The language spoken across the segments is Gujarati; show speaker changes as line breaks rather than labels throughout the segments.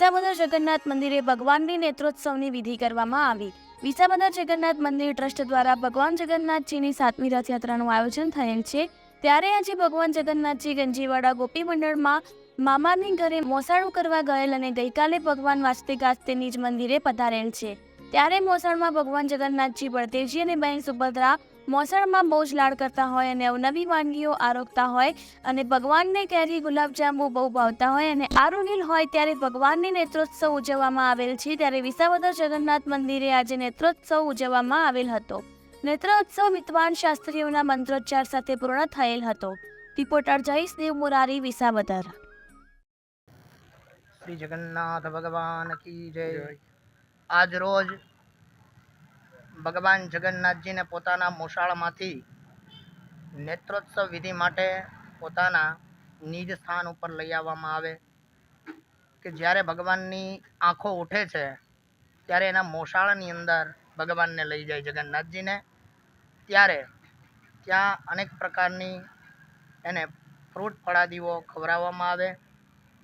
વિસાવદર જગન્નાથ મંદિરે ભગવાનની નેત્રોત્સવની વિધિ કરવામાં આવી. વિસાવદર જગન્નાથ મંદિર ટ્રસ્ટ દ્વારા ભગવાન જગન્નાથજીની સાતમી રથયાત્રાનું આયોજન થયેલ છે. ત્યારે આજે ભગવાન જગન્નાથજી ગંજીવાડા ગોપી મંડળમાં મામાની ઘરે મોસાળું કરવા ગયેલ અને ગઈકાલે ભગવાન વાજતે ગાજતે નિજ મંદિરે પધારેલ છે. ત્યારે મોસાળમાં ભગવાન જગન્નાથજી બળદેવજી અને બહેન સુભદ્રા મોસાળમાં બહુ જ લાડ કરતા હોય અને અવનવી વાનગીઓ આરોગતા હોય અને ભગવાનને કેરી, ગુલાબજાંબુ બહુ ભાવતા હોય અને આરોગેલ હોય ત્યારે ભગવાનની નેત્રોત્સવ ઉજવવામાં આવેલ છે. ત્યારે વિસાવદર જગન્નાથ મંદિરે આજે નેત્રોત્સવ ઉજવવામાં આવેલ હતો. નેત્રોત્સવ વિદ્વાન શાસ્ત્રીઓના મંત્રોચ્ચાર સાથે પૂર્ણ થયેલ હતો. રિપોર્ટર જયેશ દેવ મુરારી, વિસાવદર.
શ્રી જગન્નાથ ભગવાન કી જય. આજ રોજ ભગવાન જગન્નાથજીને પોતાના મોસાળમાંથી નેત્રોત્સવ વિધિ માટે પોતાના નિજ સ્થાન ઉપર લઈ આવવામાં આવે કે જ્યારે ભગવાનની આંખો ઉઠે છે, ત્યારે એના મોસાળની અંદર ભગવાનને લઈ જાય જગન્નાથજીને. ત્યારે ત્યાં અનેક પ્રકારની એને ફ્રૂટ ફળાદીઓ ખવડાવવામાં આવે,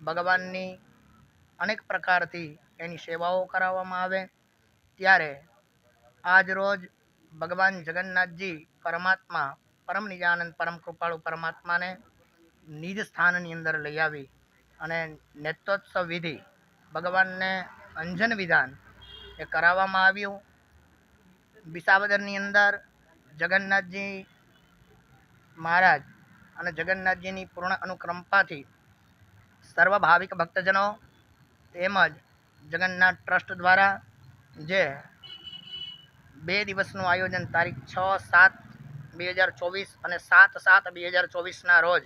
ભગવાનની અનેક પ્રકારથી એની સેવાઓ કરાવવામાં આવે. ત્યારે આજ રોજ ભગવાન જગન્નાથજી પરમાત્મા પરમ નિજાનંદ, પરમ કૃપાળુ પરમાત્માને નિજ સ્થાનની અંદર લઈ આવી અને નેત્રોત્સવ વિધિ ભગવાનને અંજન વિધાન એ કરાવવામાં આવ્યું. વિસાવદરની અંદર જગન્નાથજી મહારાજ અને જગન્નાથજીની પૂર્ણ અનુકંપાથી સર્વ ભાવિક ભક્તજનો તેમજ જગન્નાથ ટ્રસ્ટ દ્વારા જે બે દિવસનું આયોજન તારીખ છ, સાત, બે હજાર ચોવીસ અને સાત સાત, બે હજાર ચોવીસના રોજ.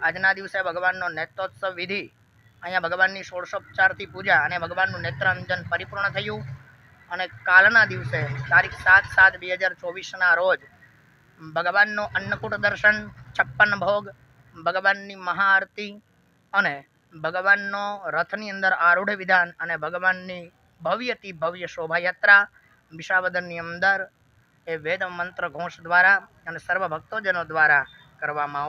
આજના દિવસે ભગવાનનો નેત્રોત્સવ વિધિ. અહીંયા ભગવાનની ષોડશોપચારથી પૂજા અને ભગવાનનું નેત્રાંજન પરિપૂર્ણ થયું. અને કાલના દિવસે, તારીખ સાત સાત, બે હજાર ચોવીસના રોજ, ભગવાનનો અન્નકૂટ દર્શન, છપ્પન ભોગ, ભગવાનની મહાઆરતી અને ભગવાનનો રથની અંદર આરૂઢ વિધાન અને ભગવાનની ભવ્યથી ભવ્ય શોભાયાત્રા વિસાવદરની અંદર એ વેદ મંત્ર ઘોષ દ્વારા અને સર્વ ભક્તોજનો દ્વારા કરવામાં આવશે.